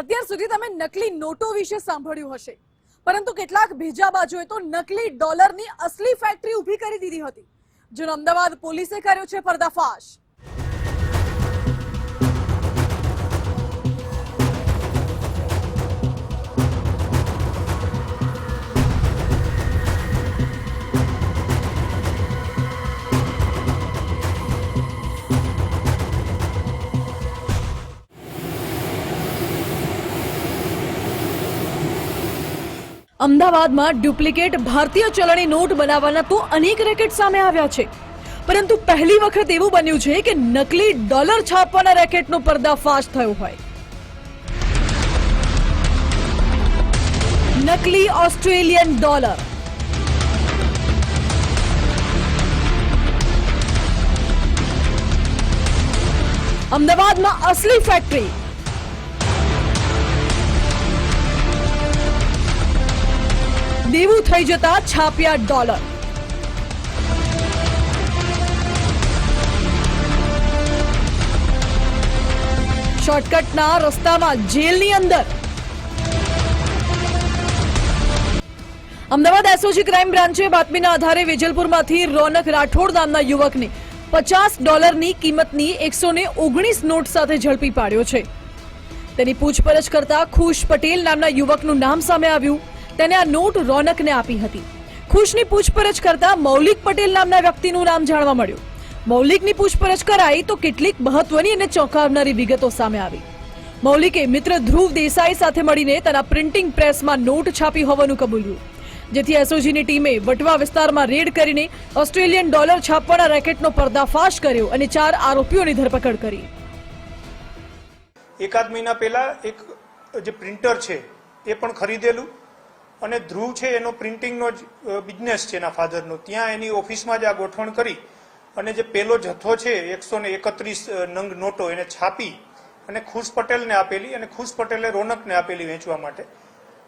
અત્યાર સુધી તમે નકલી નોટો વિશે સાંભળ્યું હશે. પરંતુ કેટલાક બીજા બાજુએ તો નકલી ડોલરની અસલી ફેક્ટરી ઊભી કરી દીધી હતી. જેનો અમદાવાદ પોલીસે કર્યો છે પર્દાફાશ. અમદાવાદમાં ડુપ્લિકેટ ભારતીય ચલણી નોટ બનાવવાના તો અનેક રેકેટ સામે આવ્યા છે. પરંતુ પહેલી વખત એવું બન્યું છે કે નકલી ડોલર છાપવાના રેકેટનો પર્દાફાશ થયો હોય. નકલી ઓસ્ટ્રેલિયન ડોલર. અમદાવાદમાં અસલી ફેક્ટરી. દેવું થઈ જતા છાપ્યા ડોલર. શોર્ટકટના રસ્તામાં જેલની અંદર. અમદાવાદ એસઓજી ક્રાઇમ બ્રાન્ચે બાતમીના આધારે વેજલપુરમાંથી રોનક રાઠોડ નામના યુવકને પચાસ ડોલરની કિંમતની એકસો ઓગણીસ નોટ સાથે ઝડપી પાડ્યો છે. તેની પૂછપરછ કરતા ખુશ પટેલ નામના યુવકનું નામ સામે આવ્યું. તેને આ નોટ રોનકને આપી હતી. ખુશની પૂછપરછ કરતા મૌલિક પટેલ નામના વ્યક્તિનું નામ જાણવા મળ્યું. મૌલિકની પૂછપરછ કરાઈ તો કેટલીક મહત્વની અને ચોંકાવનારી વિગતો સામે આવી. મૌલિકે મિત્ર ધ્રુવ દેસાઈ સાથે મળીને તેના પ્રિન્ટિંગ પ્રેસમાં નોટ છાપી હોવાનું કબૂલ્યું. જેથી એસઓજીની ટીમે વટવા વિસ્તારમાં રેડ કરીને ઓસ્ટ્રેલિયન ડોલર છાપવાના રેકેટનો પર્દાફાશ કર્યો અને ચાર આરોપીઓની ધરપકડ કરી. એકાદ મહિના પહેલા એક જે પ્રિન્ટર છે, એ પણ ખરીદેલું. અને ધ્રુવ છે, એનો પ્રિન્ટિંગનો જ બિઝનેસ છે એના ફાધરનો. ત્યાં એની ઓફિસમાં જ આ ગોઠવણ કરી અને જે પેલો જથ્થો છે, એકસો ને એકત્રીસ નંગ નોટો એને છાપી અને ખુશ પટેલને આપેલી અને ખુશ પટેલે રોનકને આપેલી વેચવા માટે.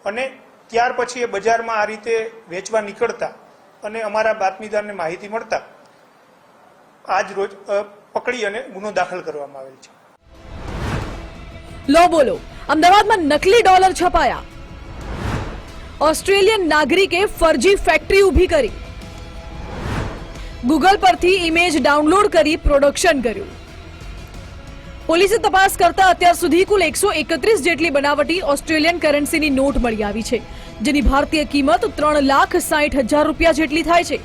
અને ત્યાર પછી એ બજારમાં આ રીતે વેચવા નીકળતા અને અમારા બાતમીદારને માહિતી મળતા આજ રોજ પકડી અને ગુનો દાખલ કરવામાં આવેલ છે. લો બોલો, અમદાવાદમાં નકલી ડોલર છપાયા. ઓસ્ટ્રેલિયન નાગરિકે ફરજી ફેક્ટરી ઊભી કરી. ગૂગલ પરથી ઇમેજ ડાઉનલોડ કરી પ્રોડક્શન કર્યું. પોલીસે તપાસ કરતા અત્યાર સુધી કુલ એકસો એકત્રીસ જેટલી બનાવટી ઓસ્ટ્રેલિયન કરન્સીની નોટ મળી આવી છે, જેની ભારતીય કિંમત ત્રણ લાખ સાઠ હજાર રૂપિયા જેટલી થાય છે.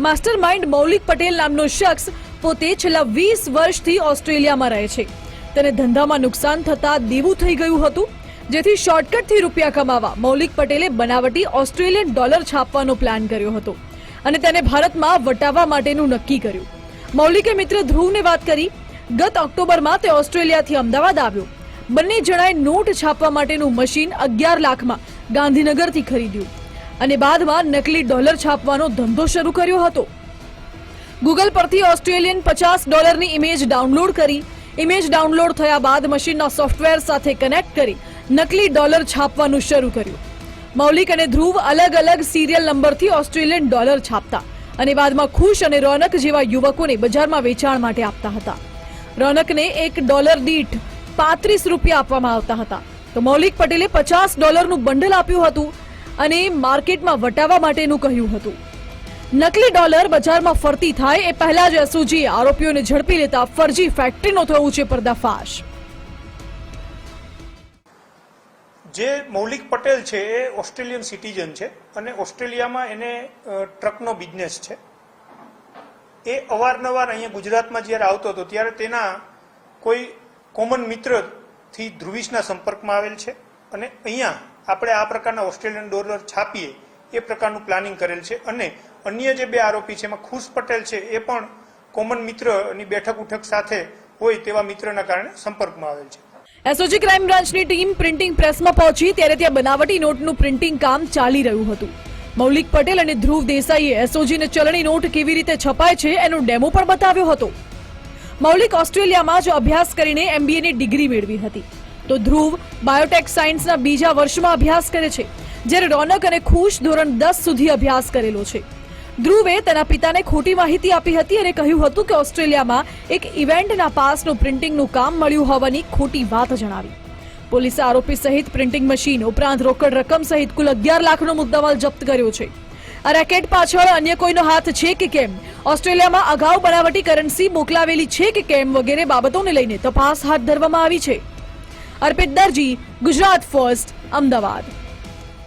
માસ્ટર માઇન્ડ મૌલિક પટેલ નામનો શખ્સ પોતે છેલ્લા વીસ વર્ષથી ઓસ્ટ્રેલિયામાં રહે છે. તેને ધંધામાં નુકસાન થતા દેવું થઈ ગયું હતું. જેથી શોર્ટકટથી રૂપિયા કમાવા મૌલિક પટેલે બનાવટી ઓસ્ટ્રેલિયન ડોલર છાપવાનો પ્લાન કર્યો હતો અને તેને ભારતમાં વટાવવા માટેનું નક્કી કર્યું. મૌલિકે મિત્ર ધ્રુવને વાત કરી. ગત ઓક્ટોબરમાં તે ઓસ્ટ્રેલિયાથી અમદાવાદ આવ્યો. બંને જણાએ નોટ છાપવા માટેનું મશીન અગિયાર લાખમાં ગાંધીનગરથી ખરીદ્યું અને બાદમાં નકલી ડોલર છાપવાનો ધંધો શરૂ કર્યો હતો. ગૂગલ પરથી ઓસ્ટ્રેલિયન પચાસ ડોલરની ઇમેજ ડાઉનલોડ કરી. ઇમેજ ડાઉનલોડ થયા બાદ મશીનના સોફ્ટવેર સાથે કનેક્ટ કરી નકલી ડોલર છાપવાનું શરૂ કર્યું. મૌલિક અને ધ્રુવ અલગ અલગ સિરિયલ નંબરથી ઓસ્ટ્રેલિયન ડોલર છાપતા અને બાદમાં ખુશ અને રોનક જેવા યુવકોને બજારમાં વેચાણ માટે આપતા હતા. રોનકને એક ડોલર દીઠ પાંત્રીસ રૂપિયા આપવામાં આવતા હતા. તો મૌલિક પટેલે પચાસ ડોલરનું બંડલ આપ્યું હતું અને માર્કેટમાં વટાવવા માટેનું કહ્યું હતું. નકલી ડોલર બજારમાં ફરતી થાય એ પહેલા જ એસઓજીએ આરોપીઓને ઝડપી લેતા ફરજી ફેક્ટરીનો થયું છે પર્દાફાશ. જે મૌલિક પટેલ છે એ ઓસ્ટ્રેલિયન સિટીઝન છે અને ઓસ્ટ્રેલિયામાં એને ટ્રકનો બિઝનેસ છે. એ અવારનવાર અહીંયા ગુજરાતમાં જ્યારે આવતો હતો ત્યારે તેના કોઈ કોમન મિત્રથી ધ્રુવીશના સંપર્કમાં આવેલ છે અને અહીંયા આપણે આ પ્રકારના ઓસ્ટ્રેલિયન ડોલર છાપીએ એ પ્રકારનું પ્લાનિંગ કરેલ છે અને અન્ય જે બે આરોપી છે એમાં ખુશ પટેલ છે એ પણ કોમન મિત્રની બેઠક ઉઠક સાથે હોય તેવા મિત્રના કારણે સંપર્કમાં આવેલ છે. એસઓજી ક્રાઇમ બ્રાન્ચની ટીમ પ્રિન્ટિંગ પ્રેસમાં પહોંચી ત્યારે ત્યાં બનાવટી નોટનું પ્રિન્ટિંગ કામ ચાલી રહ્યું હતું. મૌલિક પટેલ અને ધ્રુવ દેસાઈએ એસઓજીને ચલણી નોટ કેવી રીતે છપાય છે એનો ડેમો પણ બતાવ્યો હતો. મૌલિક ઓસ્ટ્રેલિયામાં જ અભ્યાસ કરીને એમબીએની ડિગ્રી મેળવી હતી. તો ધ્રુવ બાયોટેક સાયન્સના બીજા વર્ષમાં અભ્યાસ કરે છે, જ્યારે રોનક અને ખુશ ધોરણ દસ સુધી અભ્યાસ કરેલો છે. ધ્રુવે તેના પિતાને ખોટી માહિતી આપી હતી અને કહ્યું હતું કે ઓસ્ટ્રેલિયામાં એક ઇવેન્ટના પાસનું પ્રિન્ટિંગનું કામ મળ્યું હોવાની ખોટી વાત જણાવી. પોલીસે આરોપી સહિત પ્રિન્ટિંગ મશીન ઉપરાંત રોકડ રકમ સહિત કુલ અગિયાર લાખનો મુદ્દામાલ જપ્ત કર્યો છે. આ રેકેટ પાછળ અન્ય કોઈનો હાથ છે કે કેમ? ઓસ્ટ્રેલિયામાં અગાઉ બનાવટી કરન્સી મોકલાવેલી છે કે કેમ વગેરે બાબતોને લઈને તપાસ હાથ ધરવામાં આવી છે. અર્પિત દરજી, ગુજરાત ફર્સ્ટ, અમદાવાદ.